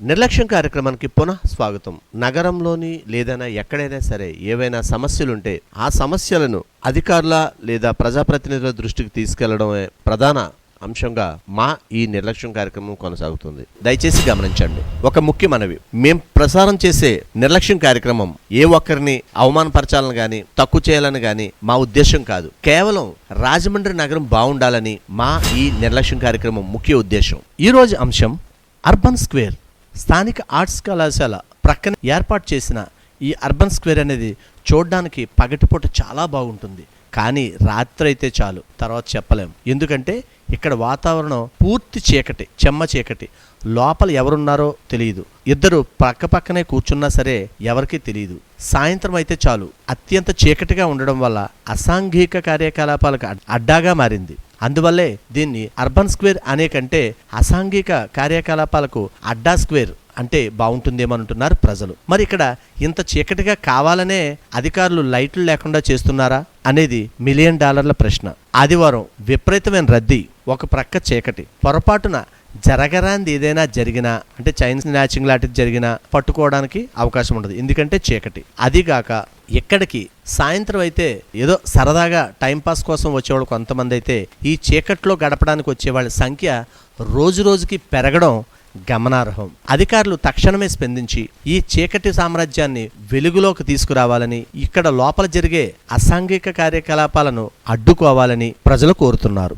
నిర్లక్ష్యం కార్యక్రమానికి పునః స్వాగతం. నగరంలోని లేదైనా ఎక్కడైనా సరే ఏవైనా సమస్యలుంటే ఆ సమస్యలను అధికారుల లేదా ప్రజాప్రతినిధుల దృష్టికి తీసుకెళ్ళడమే ప్రధాన అంశంగా మా ఈ నిర్లక్ష్యం కార్యక్రమం కొనసాగుతుంది. దయచేసి గమనించండి. ఒక ముఖ్య మనవి. మేం ప్రసారం చేసే నిర్లక్ష్యం కార్యక్రమం ఏ ఒక్కరిని అవమానపరచాలని గాని తక్కువ చేయాలని గాని మా ఉద్దేశం కాదు. కేవలం రాజమండ్రి నగరం బాగుండాలని మా ఈ నిర్లక్ష్యం కార్యక్రమం ముఖ్య ఉద్దేశం. ఈ రోజు అంశం అర్బన్ స్క్వేర్. స్థానిక ఆర్ట్స్ కళాశాల ప్రక్కన ఏర్పాటు చేసిన ఈ అర్బన్ స్క్వేర్ అనేది చూడడానికి పగటిపూట చాలా బాగుంటుంది. కానీ రాత్రి అయితే చాలు. తర్వాత చెప్పలేం. ఎందుకంటే ఇక్కడ వాతావరణం పూర్తి చీకటి చెమ్మ చీకటి. లోపల ఎవరున్నారో తెలియదు ఇద్దరు పక్క పక్కనే కూర్చున్నా సరే ఎవరికీ తెలియదు సాయంత్రం అయితే చాలు. అత్యంత చీకటిగా ఉండడం వల్ల అసాంఘిక కార్యకలాపాలకు అడ్డాగా మారింది. అందువల్లే దీన్ని అర్బన్ స్క్వేర్ అనే కంటే అసాంఘిక కార్యకలాపాలకు అడ్డా స్క్వేర్ అంటే బాగుంటుందేమో అంటున్నారు ప్రజలు. మరి ఇక్కడ ఇంత చీకటిగా కావాలనే అధికారులు లైట్లు లేకుండా చేస్తున్నారా అనేది మిలియన్ డాలర్ల ప్రశ్న. ఆదివారం విపరీతమైన రద్దీ ఒక ప్రక్క చీకటి. పొరపాటున జరగరాంది ఏదైనా జరిగినా అంటే చైన్ స్నాచింగ్ లాంటిది జరిగినా పట్టుకోవడానికి అవకాశం ఉండదు ఎందుకంటే చీకటి. అదిగాక ఇక్కడికి సాయంత్రం అయితే ఏదో సరదాగా టైంపాస్ కోసం వచ్చేవాళ్ళు కొంతమంది అయితే ఈ చీకట్లో గడపడానికి వచ్చేవాళ్ళ సంఖ్య రోజు రోజుకి పెరగడం గమనార్హం. అధికారులు తక్షణమే స్పందించి ఈ చీకటి సామ్రాజ్యాన్ని వెలుగులోకి తీసుకురావాలని ఇక్కడ లోపల జరిగే అసాంఘిక కార్యకలాపాలను అడ్డుకోవాలని ప్రజలు కోరుతున్నారు.